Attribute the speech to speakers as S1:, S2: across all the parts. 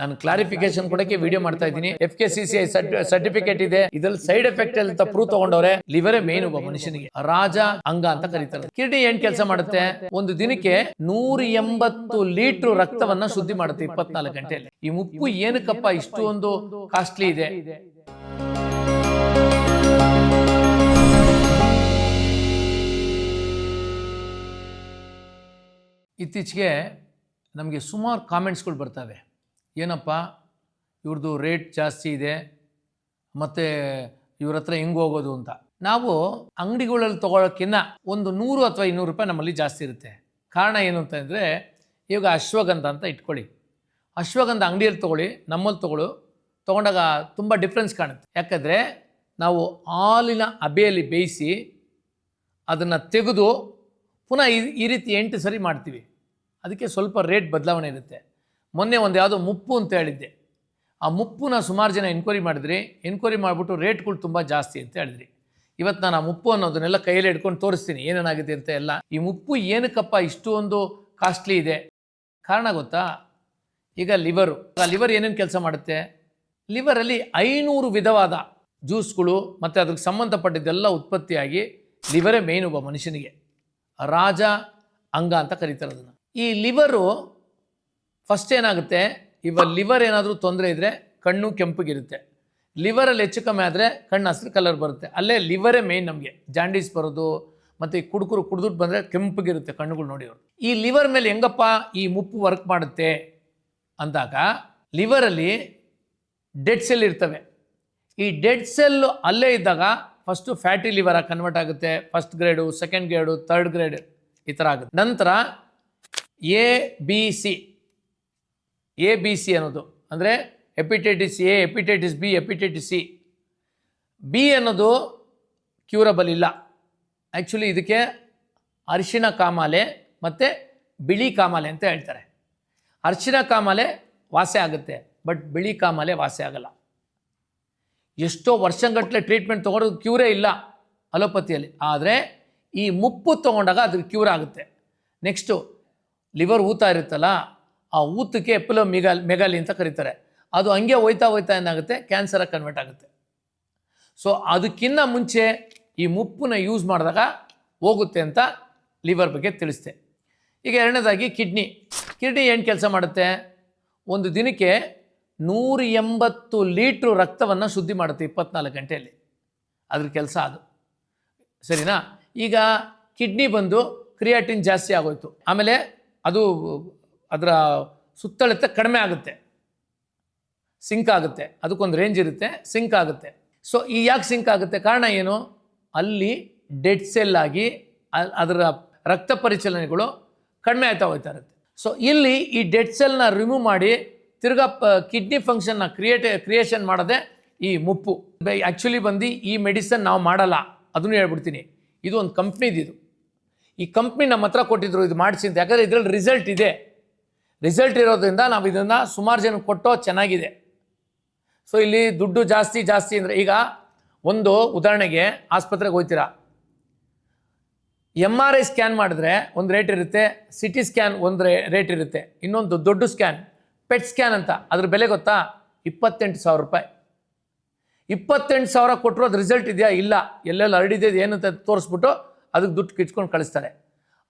S1: ನಾನು ಕ್ಲಾರಿಫಿಕೇಶನ್ ಕೊಡಕ್ಕೆ ವಿಡಿಯೋ ಮಾಡ್ತಾ ಇದ್ದೀನಿ. F K C C I certificate ಇದೆ. ಇದ್ರಲ್ಲಿ ಸೈಡ್ ಎಫೆಕ್ಟ್ ಅಂತ ಪ್ರೂವ್ ತಗೊಂಡವ್ರೆ ಲಿವರೇ ಮೇನ್ ಒಬ್ಬ ಮನುಷ್ಯನಿಗೆ. ರಾಜ ಅಂಗ ಅಂತ ಕರೀತಾರೆ. ಕಿಡ್ನಿ ಏನ್ ಕೆಲಸ ಮಾಡುತ್ತೆ? ಒಂದು ದಿನಕ್ಕೆ ನೂರ ಎಂಬತ್ತು ಲೀಟರ್ ರಕ್ತವನ್ನ ಶುದ್ಧಿ ಮಾಡುತ್ತೆ ಇಪ್ಪತ್ನಾಲ್ಕು ಗಂಟೆಯಲ್ಲಿ. ಈ ಉಪ್ಪು ಏನಕ್ಕಪ್ಪ ಇಷ್ಟು ಒಂದು ಕಾಸ್ಟ್ಲಿ ಇದೆ? ಇತ್ತೀಚೆಗೆ ನಮಗೆ ಸುಮಾರು ಕಾಮೆಂಟ್ಸ್ಗಳು ಬರ್ತವೆ. ಏನಪ್ಪ? ಇವ್ರದ್ದು ರೇಟ್ ಜಾಸ್ತಿ ಇದೆ, ಮತ್ತು ಇವ್ರ ಹತ್ರ ಹೆಂಗೆ ಹೋಗೋದು ಅಂತ. ನಾವು ಅಂಗಡಿಗಳಲ್ಲಿ ತೊಗೊಳೋಕ್ಕಿಂತ ಒಂದು ನೂರು ಅಥವಾ ಇನ್ನೂರು ರೂಪಾಯಿ ನಮ್ಮಲ್ಲಿ ಜಾಸ್ತಿ ಇರುತ್ತೆ. ಕಾರಣ ಏನು ಅಂತಂದರೆ ಇವಾಗ ಅಶ್ವಗಂಧ ಅಂತ ಇಟ್ಕೊಳ್ಳಿ. ಅಶ್ವಗಂಧ ಅಂಗಡಿಯಲ್ಲಿ ತೊಗೊಳ್ಳಿ, ನಮ್ಮಲ್ಲಿ ತೊಗೊಳ್ಳು, ತೊಗೊಂಡಾಗ ತುಂಬ ಡಿಫ್ರೆನ್ಸ್ ಕಾಣುತ್ತೆ. ಯಾಕಂದರೆ, ನಾವು ಹಾಲಿನ ಅಬೆಯಲ್ಲಿ ಬೇಯಿಸಿ ಅದನ್ನು ತೆಗೆದು ಪುನಃ ಈ ಈ ರೀತಿ ಎಂಟು ಸರಿ ಮಾಡ್ತೀವಿ. ಅದಕ್ಕೆ ಸ್ವಲ್ಪ ರೇಟ್ ಬದಲಾವಣೆ ಇರುತ್ತೆ. ಮೊನ್ನೆ ಒಂದು ಯಾವುದೋ ಮುಪ್ಪು ಅಂತ ಹೇಳಿದ್ದೆ. ಆ ಮುಪ್ಪುನ ಸುಮಾರು ಜನ ಎನ್ಕ್ವೈರಿ ಮಾಡಿದ್ರಿ. ಎನ್ಕ್ವೈರಿ ಮಾಡಿಬಿಟ್ಟು ರೇಟ್ಗಳು ತುಂಬ ಜಾಸ್ತಿ ಅಂತ ಹೇಳಿದ್ರಿ. ಇವತ್ತು ನಾನು ಆ ಮುಪ್ಪು ಅನ್ನೋದನ್ನೆಲ್ಲ ಕೈಯಲ್ಲಿ ಹಿಡ್ಕೊಂಡು ತೋರಿಸ್ತೀನಿ. ಏನೇನಾಗಿದೆ ಅಂತ ಎಲ್ಲ. ಈ ಮುಪ್ಪು ಏನಕ್ಕಪ್ಪ ಇಷ್ಟು ಒಂದು ಕಾಸ್ಟ್ಲಿ ಇದೆ? ಕಾರಣ ಗೊತ್ತಾ? ಈಗ ಲಿವರು ಆ ಲಿವರ್ ಏನೇನು ಕೆಲಸ ಮಾಡುತ್ತೆ? ಲಿವರಲ್ಲಿ ಐನೂರು ವಿಧವಾದ ಜ್ಯೂಸ್ಗಳು ಮತ್ತು ಅದಕ್ಕೆ ಸಂಬಂಧಪಟ್ಟಿದ್ದೆಲ್ಲ ಉತ್ಪತ್ತಿಯಾಗಿ ಲಿವರೇ ಮೇನ್ ಒಬ್ಬ ಮನುಷ್ಯನಿಗೆ. ರಾಜ ಅಂಗ ಅಂತ ಕರೀತಾರೆ ಅದನ್ನು. ಈ ಲಿವರು ಫಸ್ಟ್ ಏನಾಗುತ್ತೆ? ಇವ ಲಿವರ್ ಏನಾದರೂ ತೊಂದರೆ ಇದ್ದರೆ ಕಣ್ಣು ಕೆಂಪಗಿರುತ್ತೆ. ಲಿವರಲ್ಲಿ ಹೆಚ್ಚು ಕಮ್ಮಿ ಆದರೆ ಕಣ್ಣು ಹಸಿರು ಕಲರ್ ಬರುತ್ತೆ. ಅಲ್ಲೇ ಲಿವರೇ ಮೇಯ್ನ್ ನಮಗೆ. ಜಾಂಡೀಸ್ ಬರೋದು, ಮತ್ತು ಈ ಕುಡುಕರು ಕುಡಿದುಟ್ಟು ಬಂದರೆ ಕೆಂಪಗಿರುತ್ತೆ ಕಣ್ಣುಗಳು ನೋಡಿ ಅವರು. ಈ ಲಿವರ್ ಮೇಲೆ ಹೆಂಗಪ್ಪ ಈ ಮುಪ್ಪು ವರ್ಕ್ ಮಾಡುತ್ತೆ ಅಂದಾಗ ಲಿವರಲ್ಲಿ ಡೆಡ್ ಸೆಲ್ ಇರ್ತವೆ. ಈ ಡೆಡ್ ಸೆಲ್ ಅಲ್ಲೇ ಇದ್ದಾಗ ಫಸ್ಟು ಫ್ಯಾಟಿ ಲಿವರ್ ಆಗಿ ಕನ್ವರ್ಟ್ ಆಗುತ್ತೆ. First grade second grade third grade ಈ ಥರ ಆಗುತ್ತೆ. ನಂತರ A B C A B C ಅನ್ನೋದು. ಅಂದರೆ hepatitis A hepatitis B hepatitis C B ಅನ್ನೋದು ಕ್ಯೂರಬಲ್ ಇಲ್ಲ. ಆ್ಯಕ್ಚುಲಿ ಇದಕ್ಕೆ ಅರಿಶಿಣ ಕಾಮಾಲೆ ಮತ್ತು ಬಿಳಿ ಕಾಮಾಲೆ ಅಂತ ಹೇಳ್ತಾರೆ. ಅರಿಶಿಣ ಕಾಮಾಲೆ ವಾಸೆ ಆಗುತ್ತೆ ಬಟ್ ಬಿಳಿ ಕಾಮಾಲೆ ವಾಸೆ ಆಗಲ್ಲ. ಎಷ್ಟೋ ವರ್ಷಗಟ್ಟಲೆ ಟ್ರೀಟ್ಮೆಂಟ್ ತೊಗೊಂಡು ಕ್ಯೂರೇ ಇಲ್ಲ ಅಲೋಪತಿಯಲ್ಲಿ. ಆದರೆ ಈ ಮುಪ್ಪು ತೊಗೊಂಡಾಗ ಅದಕ್ಕೆ ಕ್ಯೂರ್ ಆಗುತ್ತೆ. ನೆಕ್ಸ್ಟು ಲಿವರ್ ಊತ ಇರುತ್ತಲ್ಲ ಆ ಊತಕ್ಕೆ ಎಪ್ಪಲೋ ಮೆಗಾಲ್ ಮೆಗಾಲಿ ಅಂತ ಕರೀತಾರೆ. ಅದು ಹಂಗೆ ಹೋಯ್ತಾ ಹೋಯ್ತಾ ಏನಾಗುತ್ತೆ? ಕ್ಯಾನ್ಸರಾಗಿ ಕನ್ವರ್ಟ್ ಆಗುತ್ತೆ. ಸೊ ಅದಕ್ಕಿಂತ ಮುಂಚೆ ಈ ಮುಪ್ಪನ್ನ ಯೂಸ್ ಮಾಡಿದಾಗ ಹೋಗುತ್ತೆ ಅಂತ ಲಿವರ್ ಬಗ್ಗೆ ತಿಳಿಸ್ತೆ ಈಗ ಎರಡನೇದಾಗಿ ಕಿಡ್ನಿ ಕಿಡ್ನಿ ಏನು ಕೆಲಸ ಮಾಡುತ್ತೆ? ಒಂದು ದಿನಕ್ಕೆ ನೂರ ಎಂಬತ್ತು ಲೀಟ್ರು ರಕ್ತವನ್ನು ಶುದ್ಧಿ ಮಾಡುತ್ತೆ ಇಪ್ಪತ್ನಾಲ್ಕು ಗಂಟೆಯಲ್ಲಿ. ಅದ್ರ ಕೆಲಸ ಅದು. ಸರಿನಾ? ಈಗ ಕಿಡ್ನಿ ಬಂದು ಕ್ರಿಯಾಟಿನ್ ಜಾಸ್ತಿ ಆಗೋಯ್ತು. ಆಮೇಲೆ ಅದು ಅದರ ಸುತ್ತಳತೆ ಕಡಿಮೆ ಆಗುತ್ತೆ. ಸಿಂಕ್ ಆಗುತ್ತೆ. ಅದಕ್ಕೊಂದು ರೇಂಜ್ ಇರುತ್ತೆ ಸಿಂಕ್ ಆಗುತ್ತೆ. ಸೊ ಈ ಯಾಕೆ ಸಿಂಕ್ ಆಗುತ್ತೆ? ಕಾರಣ ಏನು? ಅಲ್ಲಿ ಡೆಡ್ ಸೆಲ್ ಆಗಿ ಅದರ ರಕ್ತ ಪರಿಚಲನೆಗಳು ಕಡಿಮೆ ಆಯ್ತಾ ಹೋಗ್ತಾ ಇರುತ್ತೆ. ಸೊ ಇಲ್ಲಿ ಈ ಡೆಡ್ ಸೆಲ್ನ ರಿಮೂವ್ ಮಾಡಿ ತಿರ್ಗಾ ಪ ಕಿಡ್ನಿ ಫಂಕ್ಷನ್ನ ಕ್ರಿಯೇಟ್ ಕ್ರಿಯೇಷನ್ ಮಾಡೋದೇ ಈ ಮುಪ್ಪು. ಆ್ಯಕ್ಚುಲಿ ಬಂದು ಈ ಮೆಡಿಸನ್ ನಾವು ಮಾಡಲ್ಲ. ಅದನ್ನು ಹೇಳ್ಬಿಡ್ತೀನಿ. ಇದು ಒಂದು ಕಂಪ್ನಿದು ಇದು. ಈ ಕಂಪ್ನಿ ನಮ್ಮ ಹತ್ರ ಕೊಟ್ಟಿದ್ರು, ಇದು ಮಾಡಿಸಿ ಅಂತ. ಯಾಕಂದರೆ ಇದರಲ್ಲಿ ರಿಸಲ್ಟ್ ಇದೆ. ರಿಸಲ್ಟ್ ಇರೋದ್ರಿಂದ ನಾವು ಇದನ್ನು ಸುಮಾರು ಜನ ಕೊಟ್ಟೋ ಚೆನ್ನಾಗಿದೆ. ಸೊ ಇಲ್ಲಿ ದುಡ್ಡು ಜಾಸ್ತಿ ಜಾಸ್ತಿ ಅಂದರೆ ಈಗ ಒಂದು ಉದಾಹರಣೆಗೆ ಆಸ್ಪತ್ರೆಗೆ ಹೋಗ್ತೀರಾ? ಎಂ ಆರ್ ಐ ಸ್ಕ್ಯಾನ್ ಮಾಡಿದ್ರೆ ಒಂದು ರೇಟ್ ಇರುತ್ತೆ ಸಿ ಟಿ ಸ್ಕ್ಯಾನ್ ಒಂದು ರೇ ರೇಟ್ ಇರುತ್ತೆ. ಇನ್ನೊಂದು ದೊಡ್ಡ ಸ್ಕ್ಯಾನ್ ಪೆಟ್ ಸ್ಕ್ಯಾನ್ ಅಂತ, ಅದ್ರ ಬೆಲೆ ಗೊತ್ತಾ? ಇಪ್ಪತ್ತೆಂಟು ಸಾವಿರ ರೂಪಾಯಿ. ಇಪ್ಪತ್ತೆಂಟು ಸಾವಿರ ಕೊಟ್ಟರು ಅದು ರಿಸಲ್ಟ್ ಇದೆಯಾ? ಇಲ್ಲ. ಎಲ್ಲೆಲ್ಲಿ ಹರಡಿದೆ ಏನಂತ ತೋರಿಸ್ಬಿಟ್ಟು ಅದಕ್ಕೆ ದುಡ್ಡು ಕಿಚ್ಕೊಂಡು ಕಳಿಸ್ತಾರೆ.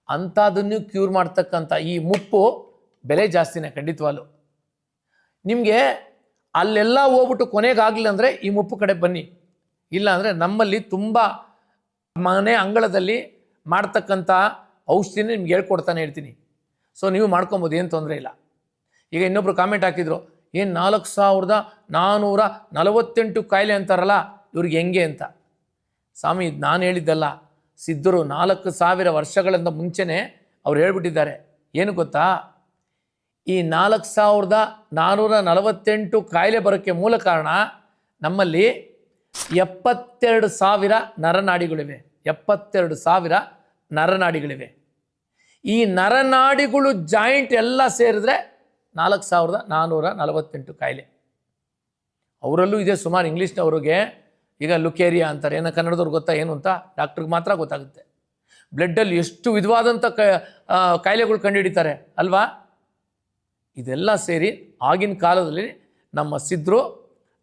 S1: ಅಂಥದನ್ನು ಕ್ಯೂರ್ ಮಾಡ್ತಕ್ಕಂಥ ಈ ಮುಪ್ಪು ಬೆಲೆ ಜಾಸ್ತಿನೇ, ಖಂಡಿತವಾಗ್ಲು. ನಿಮಗೆ ಅಲ್ಲೆಲ್ಲ ಹೋಗ್ಬಿಟ್ಟು ಕೊನೆಗಾಗಲಿಲ್ಲ ಅಂದರೆ ಈ ಮುಪ್ಪು ಕಡೆ ಬನ್ನಿ. ಇಲ್ಲ ಅಂದರೆ ನಮ್ಮಲ್ಲಿ ತುಂಬ ಮನೆ ಅಂಗಳದಲ್ಲಿ ಮಾಡ್ತಕ್ಕಂಥ ಔಷಧಿನೇ ನಿಮ್ಗೆ ಹೇಳ್ಕೊಡ್ತಾನೆ ಇರ್ತೀನಿ. ಸೊ ನೀವು ಮಾಡ್ಕೊಬೋದು, ಏನು ತೊಂದರೆ ಇಲ್ಲ. ಈಗ ಇನ್ನೊಬ್ರು ಕಾಮೆಂಟ್ ಹಾಕಿದ್ರು, ಏನು ನಾಲ್ಕು ಸಾವಿರದ ನಾನ್ನೂರ ನಲವತ್ತೆಂಟು ಕಾಯಿಲೆ ಅಂತಾರಲ್ಲ, ಇವ್ರಿಗೆ ಹೆಂಗೆ ಅಂತ? ಸ್ವಾಮಿ, ಇದು ನಾನು ಹೇಳಿದ್ದಲ್ಲ. ಸಿದ್ಧರು ನಾಲ್ಕು ಸಾವಿರ ವರ್ಷಗಳಿಂದ ಮುಂಚೆನೇ ಅವ್ರು ಹೇಳ್ಬಿಟ್ಟಿದ್ದಾರೆ. ಏನು ಗೊತ್ತಾ? ಈ ನಾಲ್ಕು ಸಾವಿರದ ನಾನ್ನೂರ ನಲವತ್ತೆಂಟು ಕಾಯಿಲೆ ಬರೋಕ್ಕೆ ಮೂಲ ಕಾರಣ ನಮ್ಮಲ್ಲಿ ಎಪ್ಪತ್ತೆರಡು ಸಾವಿರ ನರನಾಡಿಗಳಿವೆ. ಎಪ್ಪತ್ತೆರಡು ಸಾವಿರ ನರನಾಡಿಗಳಿವೆ. ಈ ನರನಾಡಿಗಳು ಜಾಯಿಂಟ್ ಎಲ್ಲ ಸೇರಿದ್ರೆ ನಾಲ್ಕು ಸಾವಿರದ ನಾನ್ನೂರ ನಲವತ್ತೆಂಟು ಕಾಯಿಲೆ. ಅವರಲ್ಲೂ ಇದೆ ಸುಮಾರು ಇಂಗ್ಲೀಷ್ನವ್ರಿಗೆ. ಈಗ ಲುಕೇರಿಯಾ ಅಂತಾರೆ. ಏನೋ ಕನ್ನಡದವ್ರು ಗೊತ್ತಾ ಏನು ಅಂತ? ಡಾಕ್ಟ್ರಿಗೆ ಮಾತ್ರ ಗೊತ್ತಾಗುತ್ತೆ. ಬ್ಲಡ್ಡಲ್ಲಿ ಎಷ್ಟು ವಿಧವಾದಂಥ ಕಾಯಿಲೆಗಳು ಕಂಡುಹಿಡಿತಾರೆ. ಅಲ್ವಾ? ಇದೆಲ್ಲ ಸೇರಿ ಆಗಿನ ಕಾಲದಲ್ಲಿ ನಮ್ಮ ಸಿದ್ರು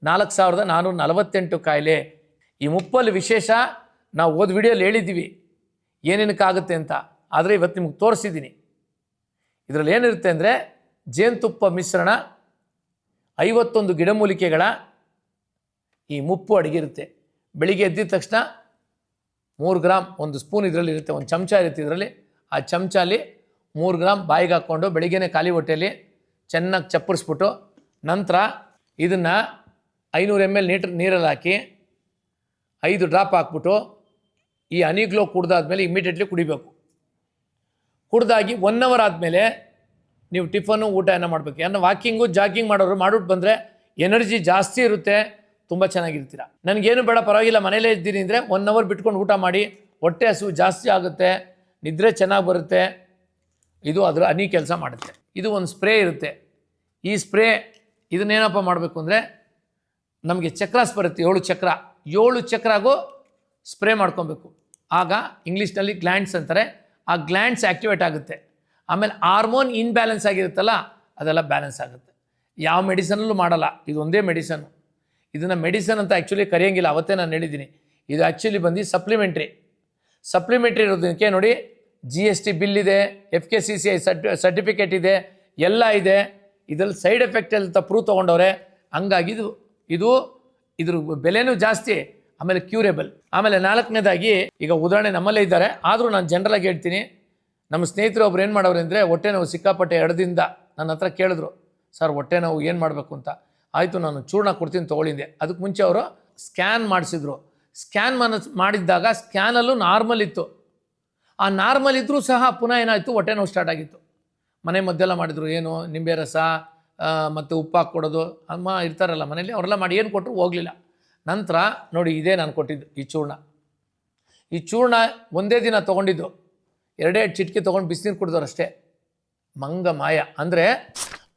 S1: ನಾಲ್ಕು ಸಾವಿರದ ನಾನ್ನೂರ ನಲವತ್ತೆಂಟು ಕಾಯಿಲೆ. ಈ ಮುಪ್ಪಲ್ಲಿ ವಿಶೇಷ ನಾವು ಓದ್ ವಿಡಿಯೋಲಿ ಹೇಳಿದ್ದೀವಿ. ಏನೇನಕ್ಕಾಗುತ್ತೆ ಅಂತ. ಆದರೆ ಇವತ್ತು ನಿಮ್ಗೆ ತೋರಿಸಿದ್ದೀನಿ. ಇದರಲ್ಲಿ ಏನಿರುತ್ತೆ ಅಂದರೆ ಜೇನುತುಪ್ಪ ಮಿಶ್ರಣ, ಐವತ್ತೊಂದು ಗಿಡಮೂಲಿಕೆಗಳ ಈ ಮುಪ್ಪು ಅಡಗಿರುತ್ತೆ ಬೆಳಿಗ್ಗೆ ಎದ್ದಿದ ತಕ್ಷಣ ಮೂರು ಗ್ರಾಮ್ ಒಂದು ಸ್ಪೂನ್ ಇದರಲ್ಲಿ ಇರುತ್ತೆ, ಒಂದು ಚಮಚ ಇರುತ್ತೆ ಇದರಲ್ಲಿ. ಆ ಚಮಚಲ್ಲಿ ಮೂರು ಗ್ರಾಮ್ ಬಾಯಿಗೆ ಹಾಕ್ಕೊಂಡು ಬೆಳಿಗ್ಗೆನೇ ಖಾಲಿ ಹೊಟ್ಟೆಯಲ್ಲಿ ಚೆನ್ನಾಗಿ ಚಪ್ಪರಿಸ್ಬಿಟ್ಟು ನಂತರ ಇದನ್ನು ಐನೂರು ಎಂ ಎಲ್ ನೀಟ್ರ್ ನೀರಲ್ಲಿ ಹಾಕಿ ಐದು ಡ್ರಾಪ್ ಹಾಕ್ಬಿಟ್ಟು ಈ ಹನಿಗ್ಲೋ ಕುಡ್ದಾದ್ಮೇಲೆ ಇಮಿಡಿಯೇಟ್ಲಿ ಕುಡಿಬೇಕು. ಕುಡ್ದಾಗಿ ಒನ್ ಅವರ್ ಆದಮೇಲೆ ನೀವು ಟಿಫನು ಊಟ ಏನೋ ಮಾಡಬೇಕು. ಏನೋ ವಾಕಿಂಗು ಜಾಗಿಂಗ್ ಮಾಡೋರು ಮಾಡಿಬಿಟ್ಟು ಬಂದರೆ ಎನರ್ಜಿ ಜಾಸ್ತಿ ಇರುತ್ತೆ, ತುಂಬ ಚೆನ್ನಾಗಿರ್ತೀರ. ನನಗೇನು ಬೇಡ, ಪರವಾಗಿಲ್ಲ, ಮನೇಲೇ ಇದ್ದೀನಿ ಅಂದರೆ ಒನ್ ಅವರ್ ಬಿಟ್ಕೊಂಡು ಊಟ ಮಾಡಿ ಹೊಟ್ಟೆ ಹಸಿವು ಜಾಸ್ತಿ ಆಗುತ್ತೆ, ನಿದ್ರೆ ಚೆನ್ನಾಗಿ ಬರುತ್ತೆ. ಇದು ಅದರ ಅನಿ ಕೆಲಸ ಮಾಡುತ್ತೆ. ಇದು ಒಂದು ಸ್ಪ್ರೇ ಇರುತ್ತೆ. ಈ ಸ್ಪ್ರೇ ಇದನ್ನೇನಪ್ಪ ಮಾಡಬೇಕು ಅಂದರೆ ನಮಗೆ ಚಕ್ರಾಸ್ ಬರುತ್ತೆ ಏಳು ಚಕ್ರ. ಏಳು ಚಕ್ರಾಗೂ ಸ್ಪ್ರೇ ಮಾಡ್ಕೊಬೇಕು. ಆಗ ಇಂಗ್ಲೀಷ್ನಲ್ಲಿ ಗ್ಲ್ಯಾಂಡ್ಸ್ ಅಂತಾರೆ. ಆ ಗ್ಲ್ಯಾಂಡ್ಸ್ ಆ್ಯಕ್ಟಿವೇಟ್ ಆಗುತ್ತೆ. ಆಮೇಲೆ ಹಾರ್ಮೋನ್ ಇನ್ಬ್ಯಾಲೆನ್ಸ್ ಆಗಿರುತ್ತಲ್ಲ, ಅದೆಲ್ಲ ಬ್ಯಾಲೆನ್ಸ್ ಆಗುತ್ತೆ. ಯಾವ ಮೆಡಿಸನಲ್ಲೂ ಮಾಡಲ್ಲ. ಇದು ಒಂದೇ ಮೆಡಿಸನ್. ಇದನ್ನು ಮೆಡಿಸನ್ ಅಂತ ಆ್ಯಕ್ಚುಲಿ ಕರೆಯೋಂಗಿಲ್ಲ. ಅವತ್ತೇ ನಾನು ಹೇಳಿದ್ದೀನಿ. ಇದು ಆ್ಯಕ್ಚುಲಿ ಬಂದು ಸಪ್ಲಿಮೆಂಟ್ರಿ. ಸಪ್ಲಿಮೆಂಟ್ರಿ ಇರೋದಕ್ಕೆ ನೋಡಿ ಜಿ ಎಸ್ ಟಿ ಬಿಲ್ ಇದೆ F K C C I certificate ಇದೆ, ಎಲ್ಲ ಇದೆ. ಇದರಲ್ಲಿ ಸೈಡ್ ಎಫೆಕ್ಟ್ ಅಂತ ಪ್ರೂವ್ ತೊಗೊಂಡವ್ರೆ, ಹಂಗಾಗಿ ಇದು ಇದು, ಇದ್ರ ಬೆಲೆನೂ ಜಾಸ್ತಿ, ಆಮೇಲೆ ಕ್ಯೂರೇಬಲ್ ಆಮೇಲೆ ನಾಲ್ಕನೇದಾಗಿ, ಈಗ ಉದಾಹರಣೆ ನಮ್ಮಲ್ಲೇ ಇದ್ದಾರೆ. ಆದರೂ ನಾನು ಜನರಲಾಗಿ ಹೇಳ್ತೀನಿ. ನಮ್ಮ ಸ್ನೇಹಿತರು ಒಬ್ರು ಏನು ಮಾಡೋರು ಅಂದರೆ, ಹೊಟ್ಟೆ ನೋವು ಸಿಕ್ಕಾಪಟ್ಟೆ ಎಡದಿಂದ ನನ್ನ ಹತ್ರ ಕೇಳಿದ್ರು, ಸರ್, ಹೊಟ್ಟೆ ನೋವು ಏನು ಮಾಡಬೇಕು ಅಂತ? ಆಯಿತು, ನಾನು ಚೂರ್ಣ ಕೊಡ್ತೀನಿ ತೊಗೊಳಿಂದೆ ಅದಕ್ಕೆ ಮುಂಚೆ ಅವರು ಸ್ಕ್ಯಾನ್ ಮಾಡಿಸಿದ್ರು. ಸ್ಕ್ಯಾನ್ ಮಾಡಿದ್ದಾಗ ಸ್ಕ್ಯಾನಲ್ಲೂ ನಾರ್ಮಲ್ ಇತ್ತು. ಆ ನಾರ್ಮಲ್ ಇದ್ದರೂ ಸಹ ಪುನಃ ಏನಾಯಿತು? ಹೊಟ್ಟೆ ನೋವು ಸ್ಟಾರ್ಟ್ ಆಗಿತ್ತು. ಮನೆ ಮದ್ದೆಲ್ಲ ಮಾಡಿದ್ರು, ಏನು ನಿಂಬೆ ರಸ ಮತ್ತು ಉಪ್ಪು ಹಾಕ್ಕೊಡೋದು ಅಮ್ಮ ಇರ್ತಾರಲ್ಲ ಮನೇಲಿ ಅವರೆಲ್ಲ ಮಾಡಿ ಏನು ಕೊಟ್ಟರು ಹೋಗಲಿಲ್ಲ. ನಂತರ ನೋಡಿ ಇದೇ ನಾನು ಕೊಟ್ಟಿದ್ದು, ಈ ಚೂರ್ಣ. ಈ ಚೂರ್ಣ ಒಂದೇ ದಿನ ತೊಗೊಂಡಿದ್ದು. ಎರಡೇ ಚಿಟಿಕೆ ತೊಗೊಂಡು ಬಿಸಿನೀರು ಕುಡಿದವ್ರು ಅಷ್ಟೇ. ಮಂಗ ಮಾಯ. ಅಂದರೆ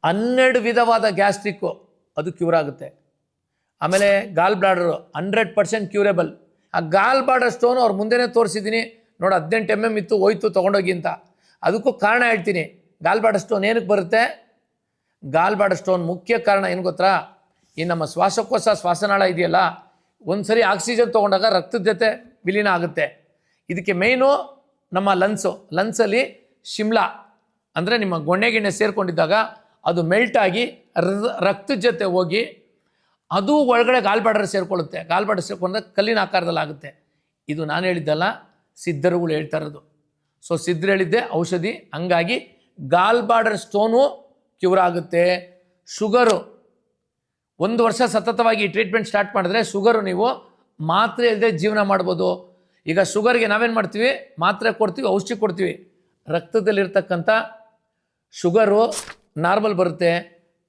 S1: ಹನ್ನೆರಡು ವಿಧವಾದ ಗ್ಯಾಸ್ಟ್ರಿಕ್ಕು ಅದು ಕ್ಯೂರ್ ಆಗುತ್ತೆ. ಆಮೇಲೆ gall bladder hundred percent curable ಆ ಗಾಲ್ ಬ್ಲಾಡರ್ ಸ್ಟೋನು ಅವ್ರ ಮುಂದೆನೇ ತೋರಿಸಿದ್ದೀನಿ. ನೋಡಿ ಹದಿನೆಂಟು ಎಂ ಎಂ ಇತ್ತು, ಹೋಯ್ತು, ತೊಗೊಂಡೋಗಿ ಅಂತ. ಅದಕ್ಕೂ ಕಾರಣ ಹೇಳ್ತೀನಿ. ಗಾಲ್ಬಾಡ ಸ್ಟೋನ್ ಏನಕ್ಕೆ ಬರುತ್ತೆ? ಗಾಲ್ಬಾಡ ಸ್ಟೋನ್ ಮುಖ್ಯ ಕಾರಣ ಏನು ಗೊತ್ತಾ? ಈ ನಮ್ಮ ಶ್ವಾಸಕೋಶ, ಶ್ವಾಸನಾಳ ಇದೆಯಲ್ಲ ಒಂದು ಸರಿ ಆಕ್ಸಿಜನ್ ತೊಗೊಂಡಾಗ ರಕ್ತದ ಜೊತೆ ವಿಲೀನ ಆಗುತ್ತೆ. ಇದಕ್ಕೆ ಮೇಯ್ನು ನಮ್ಮ ಲನ್ಸು ಲನ್ಸಲ್ಲಿ ಶಿಮ್ಲಾ, ಅಂದರೆ ನಿಮ್ಮ ಗೊಣ್ಣೆಗಿಣ್ಣೆ ಸೇರಿಕೊಂಡಿದ್ದಾಗ ಅದು ಮೆಲ್ಟ್ ಆಗಿ ರ- ರಕ್ತದ ಜೊತೆ ಹೋಗಿ ಅದು ಒಳಗಡೆ ಗಾಲ್ಬಾಡರ್ ಸೇರಿಕೊಳ್ಳುತ್ತೆ. ಗಾಲ್ಬಾಡ್ರೆ ಸೇರಿಕೊಂಡಾಗ ಕಲ್ಲಿನ ಆಕಾರದಲ್ಲಿ ಆಗುತ್ತೆ ಇದು ನಾನು ಹೇಳಿದ್ದಲ್ಲ. ಸಿದ್ಧರುಗಳು ಹೇಳ್ತಾ ಇರೋದು. ಸೊ ಸಿದ್ಧರು ಹೇಳಿದ್ದೆ, ಔಷಧಿ, ಹಂಗಾಗಿ ಗಾಲ್ಬಾಡರ್ ಸ್ಟೋನು ಕ್ಯೂರ್ ಆಗುತ್ತೆ. ಶುಗರು ಒಂದು ವರ್ಷ ಸತತವಾಗಿ ಟ್ರೀಟ್ಮೆಂಟ್ ಸ್ಟಾರ್ಟ್ ಮಾಡಿದ್ರೆ ಶುಗರು ನೀವು ಮಾತ್ರೆ ಇಲ್ಲದೆ ಜೀವನ ಮಾಡ್ಬೋದು. ಈಗ ಶುಗರ್ಗೆ ನಾವೇನು ಮಾಡ್ತೀವಿ? ಮಾತ್ರೆ ಕೊಡ್ತೀವಿ, ಔಷಧಿ ಕೊಡ್ತೀವಿ. ರಕ್ತದಲ್ಲಿರ್ತಕ್ಕಂಥ ಶುಗರು ನಾರ್ಮಲ್ ಬರುತ್ತೆ.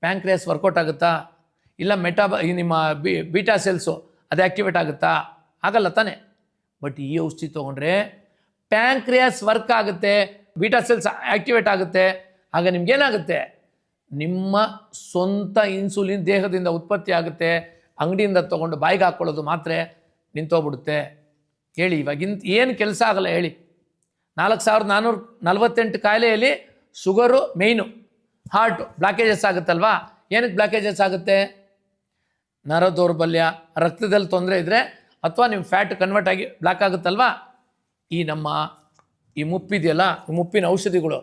S1: ಪ್ಯಾಂಕ್ರಿಯಾಸ್ ವರ್ಕೌಟ್ ಆಗುತ್ತಾ? ಇಲ್ಲ ಮೆಟಾಬ ನಿಮ್ಮ ಬಿ ಬೀಟಾ ಸೆಲ್ಸು ಅದು ಆ್ಯಕ್ಟಿವೇಟ್ ಆಗುತ್ತಾ? ಆಗಲ್ಲ ತಾನೆ. ಬಟ್ ಈ ಔಷಧಿ ತೊಗೊಂಡ್ರೆ ಪ್ಯಾಂಕ್ರಿಯಾಸ್ ವರ್ಕ್ ಆಗುತ್ತೆ, ಬೀಟಾ ಸೆಲ್ಸ್ ಆ್ಯಕ್ಟಿವೇಟ್ ಆಗುತ್ತೆ. ಆಗ ನಿಮ್ಗೇನಾಗುತ್ತೆ ನಿಮ್ಮ ಸ್ವಂತ ಇನ್ಸುಲಿನ್ ದೇಹದಿಂದ ಉತ್ಪತ್ತಿ ಆಗುತ್ತೆ. ಅಂಗಡಿಯಿಂದ ತೊಗೊಂಡು ಬಾಯಿಗೆ ಹಾಕ್ಕೊಳ್ಳೋದು ಮಾತ್ರ ನಿಂತೋಗ್ಬಿಡುತ್ತೆ. ಹೇಳಿ, ಇವಾಗ ಇಂತ ಏನು ಕೆಲಸ ಆಗಲ್ಲ ಹೇಳಿ. ನಾಲ್ಕು ಸಾವಿರದ ನಾನ್ನೂರ ನಲವತ್ತೆಂಟು ಕಾಯಿಲೆಯಲ್ಲಿ ಶುಗರು ಮೇಯ್ನು ಹಾರ್ಟು ಬ್ಲಾಕೇಜಸ್ ಆಗುತ್ತಲ್ವಾ? ಏನಕ್ಕೆ ಬ್ಲಾಕೇಜಸ್ ಆಗುತ್ತೆ? ನರ ದೌರ್ಬಲ್ಯ ರಕ್ತದಲ್ಲಿ ತೊಂದರೆ ಇದ್ದರೆ ಅಥವಾ ನಿಮ್ಮ ಫ್ಯಾಟ್ ಕನ್ವರ್ಟ್ ಆಗಿ ಬ್ಲಾಕ್ ಆಗುತ್ತಲ್ವಾ? ಈ ನಮ್ಮ ಈ ಮುಪ್ಪಿದೆಯಲ್ಲ, ಈ ಮುಪ್ಪಿನ ಔಷಧಿಗಳು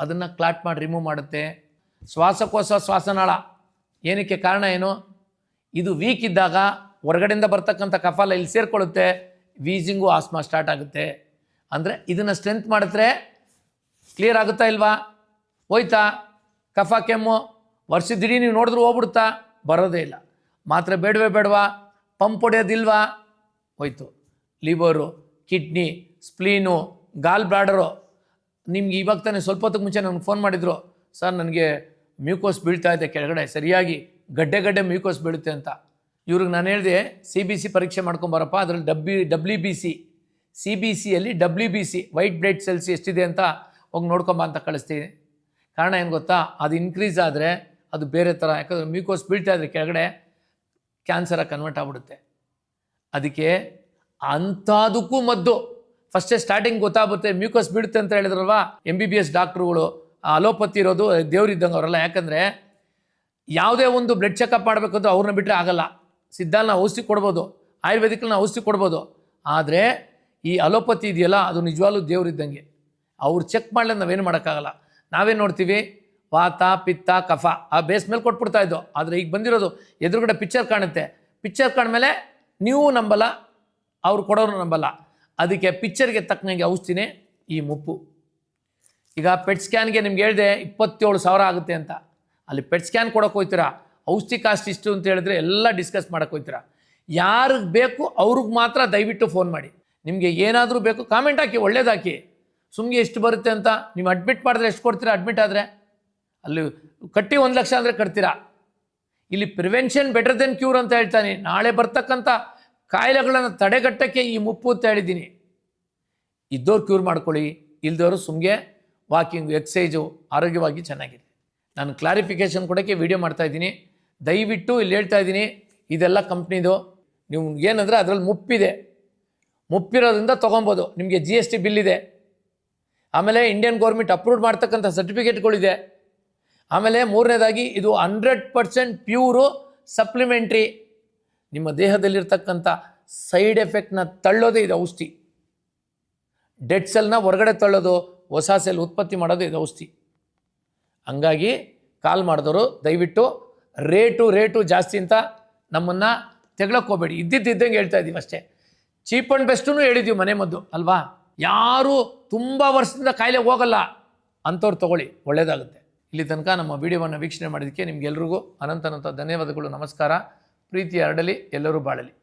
S1: ಅದನ್ನು ಕ್ಲಾಟ್ ಮಾಡಿ ರಿಮೂವ್ ಮಾಡುತ್ತೆ. ಶ್ವಾಸಕೋಶ ಶ್ವಾಸನಾಳ. ಏನಕ್ಕೆ ಕಾರಣ ಏನು? ಇದು ವೀಕ್ ಇದ್ದಾಗ ಹೊರಗಡೆಯಿಂದ ಬರ್ತಕ್ಕಂಥ ಕಫಾಲ ಇಲ್ಲಿ ಸೇರಿಕೊಳ್ಳುತ್ತೆ. ವೀಸಿಂಗು ಆಸ್ಮಾ ಸ್ಟಾರ್ಟ್ ಆಗುತ್ತೆ. ಅಂದರೆ ಇದನ್ನು ಸ್ಟ್ರೆಂತ್ ಮಾಡಿದ್ರೆ ಕ್ಲಿಯರ್ ಆಗುತ್ತಾ ಇಲ್ವಾ? ಹೋಯ್ತಾ? ಕಫ, ಕೆಮ್ಮು ವರ್ಷದಿಡೀ ನೀವು ನೋಡಿದ್ರೂ ಹೋಗ್ಬಿಡ್ತಾ ಬರೋದೇ ಇಲ್ಲ. ಮಾತ್ರ ಬೇಡವೇ ಬೇಡವಾ? ಪಂಪ್ ಹೊಡೆಯೋದಿಲ್ವಾ? ಹೋಯ್ತು. Liver, kidney, spleen gall bladder ನಿಮ್ಗೆ ಇವಾಗ ತಾನೇ ಸ್ವಲ್ಪ ಹೊತ್ತಿಗೆ ಮುಂಚೆ ನನಗೆ ಫೋನ್ ಮಾಡಿದರು. ಸರ್, ನನಗೆ ಮ್ಯೂಕೋಸ್ ಬೀಳ್ತಾ ಇದೆ ಕೆಳಗಡೆ, ಸರಿಯಾಗಿ ಗಡ್ಡೆ ಗಡ್ಡೆ ಮ್ಯೂಕೋಸ್ ಬೀಳುತ್ತೆ ಅಂತ. ಇವ್ರಿಗೆ ನಾನು ಹೇಳಿದೆ ಸಿ ಬಿ ಸಿ ಪರೀಕ್ಷೆ ಮಾಡ್ಕೊಂಬರಪ್ಪ, ಅದರಲ್ಲಿ ಡಬ್ಬಿ W B C C B ಸಿಯಲ್ಲಿ W B C white blood cells ಎಷ್ಟಿದೆ ಅಂತ ಹೋಗಿ ನೋಡ್ಕೊಂಬ ಅಂತ ಕಳಿಸ್ತೀನಿ. ಕಾರಣ ಏನು ಗೊತ್ತಾ? ಅದು ಇನ್ಕ್ರೀಸ್ ಆದರೆ ಅದು ಬೇರೆ ಥರ ಯಾಕಂದರೆ ಮ್ಯೂಕೋಸ್ ಬೀಳ್ತಾ ಇದ್ರೆ ಕೆಳಗಡೆ ಕ್ಯಾನ್ಸರಾಗಿ ಕನ್ವರ್ಟ್ ಆಗ್ಬಿಡುತ್ತೆ. ಅದಕ್ಕೆ ಅಂಥದಕ್ಕೂ ಮದ್ದು. ಫಸ್ಟೇ ಸ್ಟಾರ್ಟಿಂಗ್ ಗೊತ್ತಾಗುತ್ತೆ ಮ್ಯೂಕಸ್ ಬೀಳುತ್ತೆ ಅಂತ ಹೇಳಿದ್ರಲ್ವಾ? ಎಂ ಬಿ ಬಿ ಎಸ್ ಡಾಕ್ಟ್ರುಗಳು ಅಲೋಪತಿ ಇರೋದು ದೇವರಿದ್ದಂಗೆ ಅವರೆಲ್ಲ ಯಾಕಂದರೆ ಯಾವುದೇ ಒಂದು ಬ್ಲಡ್ ಚೆಕಪ್ ಮಾಡಬೇಕಂತ ಅವ್ರನ್ನ ಬಿಟ್ಟರೆ ಆಗಲ್ಲ. ಸಿದ್ಧಾಲ್ನ ಔಷಧಿ ಕೊಡ್ಬೋದು ಆಯುರ್ವೇದಿಕ್ನ ಔಷಧಿ ಕೊಡ್ಬೋದು. ಆದರೆ ಈ ಅಲೋಪತಿ ಇದೆಯಲ್ಲ, ಅದು ನಿಜವಾಗ್ಲೂ ದೇವರಿದ್ದಂಗೆ ಅವ್ರು ಚೆಕ್ ಮಾಡಲಿ ನಾವೇನು ಮಾಡೋಕ್ಕಾಗಲ್ಲ. ನಾವೇನು ನೋಡ್ತೀವಿ? ವಾತ, ಪಿತ್ತ, ಕಫ. ಆ ಬೇಸ್ ಮೇಲೆ ಕೊಟ್ಬಿಡ್ತಾ ಇದ್ದೋ. ಆದರೆ ಈಗ ಬಂದಿರೋದು ಎದುರುಗಡೆ ಪಿಕ್ಚರ್ ಕಾಣುತ್ತೆ. ಪಿಕ್ಚರ್ ಕಾಣ್ಮೇಲೆ ನೀವು ನಂಬಲ್ಲ, ಅವ್ರು ಕೊಡೋರು ನಂಬಲ್ಲ. ಅದಕ್ಕೆ ಪಿಕ್ಚರ್ಗೆ ತಕ್ಕನಂಗೆ ಔಷಧಿನೇ ಈ ಮುಪ್ಪು. ಈಗ ಪೆಟ್ ಸ್ಕ್ಯಾನ್ಗೆ ನಿಮ್ಗೆ ಹೇಳಿದೆ ಇಪ್ಪತ್ತೇಳು ಸಾವಿರ ಆಗುತ್ತೆ ಅಂತ. ಅಲ್ಲಿ ಪೆಟ್ ಸ್ಕ್ಯಾನ್ ಕೊಡೋಕೆ ಹೋಗ್ತೀರಾ ಔಷಧಿ ಕಾಸ್ಟ್ ಇಷ್ಟು ಅಂತ ಹೇಳಿದ್ರೆ ಎಲ್ಲ ಡಿಸ್ಕಸ್ ಮಾಡೋಕೆ ಹೋಗ್ತೀರಾ ಯಾರಿಗೆ ಬೇಕು ಅವ್ರಿಗೆ ಮಾತ್ರ ದಯವಿಟ್ಟು ಫೋನ್ ಮಾಡಿ. ನಿಮಗೆ ಏನಾದರೂ ಬೇಕು ಕಾಮೆಂಟ್ ಹಾಕಿ ಒಳ್ಳೇದು ಹಾಕಿ ಸುಮ್ಗೆ ಎಷ್ಟು ಬರುತ್ತೆ ಅಂತ, ನೀವು ಅಡ್ಮಿಟ್ ಮಾಡಿದ್ರೆ ಎಷ್ಟು ಕೊಡ್ತೀರಾ? ಅಡ್ಮಿಟ್ ಆದರೆ. ಅಲ್ಲಿ ಕಟ್ಟಿ ಒಂದು ಲಕ್ಷ ಅಂದರೆ ಕಟ್ತೀರಾ? ಇಲ್ಲಿ ಪ್ರಿವೆನ್ಷನ್ ಬೆಟರ್ ದೆನ್ ಕ್ಯೂರ್ ಅಂತ ಹೇಳ್ತಾನೆ. ನಾಳೆ ಬರ್ತಕ್ಕಂಥ ಕಾಯಿಲೆಗಳನ್ನು ತಡೆಗಟ್ಟಕ್ಕೆ ಈ ಮುಪ್ಪು ಅಂತ ಹೇಳಿದ್ದೀನಿ. ಇದ್ದವ್ರು ಕ್ಯೂರ್ ಮಾಡ್ಕೊಳ್ಳಿ ಇಲ್ದವರು ಸುಮ್ಗೆ ವಾಕಿಂಗ್ ಎಕ್ಸೈಜು ಆರೋಗ್ಯವಾಗಿ ಚೆನ್ನಾಗಿದೆ ನಾನು ಕ್ಲಾರಿಫಿಕೇಷನ್ ಕೊಡೋಕ್ಕೆ ವಿಡಿಯೋ ಮಾಡ್ತಾ ಇದ್ದೀನಿ. ದಯವಿಟ್ಟು ಇಲ್ಲಿ ಹೇಳ್ತಾ ಇದ್ದೀನಿ, ಇದೆಲ್ಲ ಕಂಪ್ನಿದು ನೀವು ಏನಂದರೆ ಅದರಲ್ಲಿ ಮುಪ್ಪಿದೆ. ಮುಪ್ಪಿರೋದ್ರಿಂದ ತೊಗೊಬೋದು. ನಿಮಗೆ ಜಿ ಎಸ್ ಟಿ ಬಿಲ್ ಇದೆ. ಆಮೇಲೆ ಇಂಡಿಯನ್ ಗೌರ್ಮೆಂಟ್ ಅಪ್ರೂವ್ ಮಾಡ್ತಕ್ಕಂಥ ಸರ್ಟಿಫಿಕೇಟ್ಗಳಿದೆ ಆಮೇಲೆ ಮೂರನೇದಾಗಿ ಇದು ಹಂಡ್ರೆಡ್ ಪರ್ಸೆಂಟ್ ಪ್ಯೂರು ಸಪ್ಲಿಮೆಂಟ್ರಿ. ನಿಮ್ಮ ದೇಹದಲ್ಲಿರ್ತಕ್ಕಂಥ ಸೈಡ್ ಎಫೆಕ್ಟ್ನ ತಳ್ಳೋದೇ ಇದು ಔಷಧಿ. ಡೆಡ್ ಸೆಲ್ನ ಹೊರಗಡೆ ತಳ್ಳೋದು, ಹೊಸ ಸೆಲ್ ಉತ್ಪತ್ತಿ ಮಾಡೋದು ಇದು ಔಷಧಿ. ಹಂಗಾಗಿ ಕಾಲ್ ಮಾಡಿದವರು ದಯವಿಟ್ಟು ರೇಟು ರೇಟು ಜಾಸ್ತಿ ಅಂತ ನಮ್ಮನ್ನು ಹೋಗ್ಬೇಡಿ. ಇದ್ದಿದ್ದಂಗೆ ಹೇಳ್ತಾ ಇದ್ದೀವಿ ಅಷ್ಟೇ. ಚೀಪ್ ಆ್ಯಂಡ್ ಬೆಸ್ಟೂ ಹೇಳಿದ್ದೀವಿ ಮನೆ ಮದ್ದು, ಅಲ್ವಾ? ಯಾರು ತುಂಬ ವರ್ಷದಿಂದ ಕಾಯಿಲೆ ಹೋಗಲ್ಲ. ಅಂಥವ್ರು ತಗೊಳ್ಳಿ ಒಳ್ಳೆಯದಾಗುತ್ತೆ ಇಲ್ಲಿ ತನಕ ನಮ್ಮ ವಿಡಿಯೋವನ್ನು ವೀಕ್ಷಣೆ ಮಾಡಿದ್ದಕ್ಕೆ ನಿಮಗೆಲ್ರಿಗೂ ಅನಂತ ಅನಂತ ಧನ್ಯವಾದಗಳು. ನಮಸ್ಕಾರ. ಪ್ರೀತಿ ಹರಡಲಿ ಎಲ್ಲರೂ ಬಾಳಲಿ.